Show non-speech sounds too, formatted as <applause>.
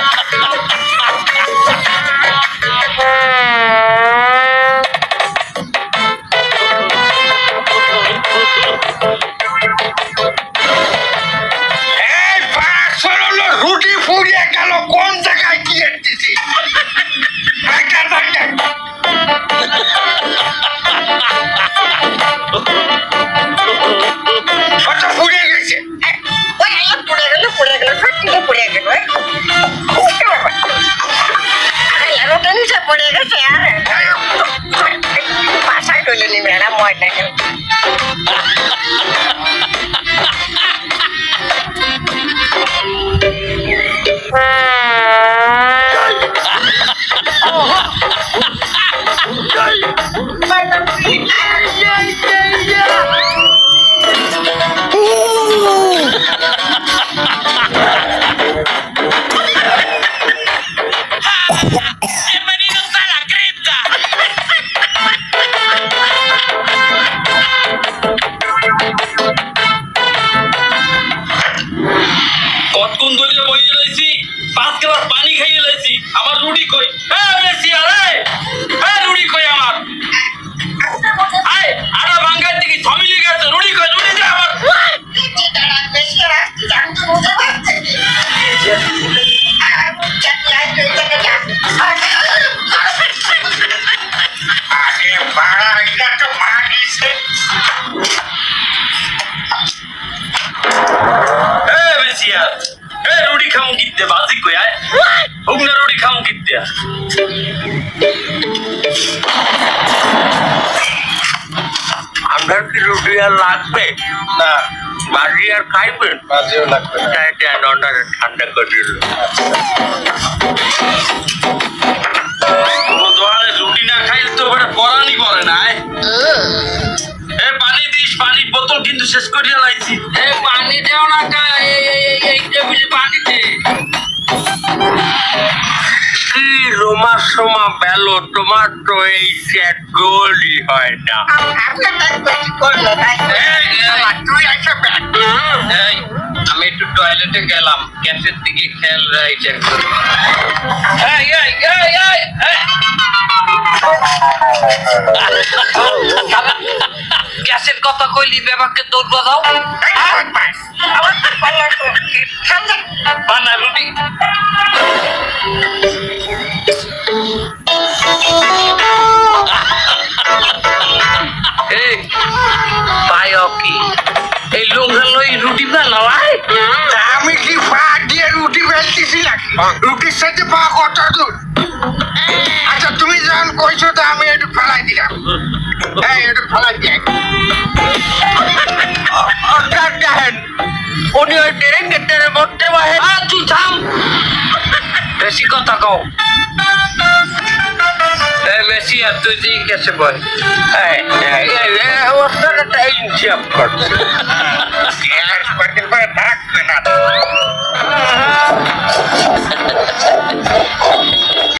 Thank <laughs> you. বাসায় টইলে নিবে না ময়দা খামু আপনার কি রুটি আর লাগবে না বাজি আর খাইবেন বাজিও লাগবে তাই দেন ঠান্ডা করে দিল দোকানে রুটি না খাইলে তো ওটা পরানি করে না এ পানি দিস পানি বোতল কিন্তু শেষ করিয়া লাইছি এ পানি দেও না কা এই এই এই এই টেবিলে পানি দে কি রোমা সোমা বেলো তোমার তো এই সেট গোলই হয় না। আমি একটু টয়লেটে গেলাম গ্যাসের দিকে খেয়াল এই। গ্যাসের কথা কইলি বেবাকে দৌড় বানা রুটি এই লোকরা লই রুটি বানাও আয়। আমি কি পা দিয়ে রুটি বেলতেছি নাকি রুটির সাথে পা কত দূর? আচ্ছা তুমি যখন কইছো তো আমি একটু ফেলাই দিলাম। এই একটু ফেলাই দিয়ে অর্থাৎ দেখেন উনি ওই ট্রেন গেটের মধ্যে বাহে তুই থাম। বেশি কথা কও। এই মেসি আর তুই দিয়ে গেছে বল এই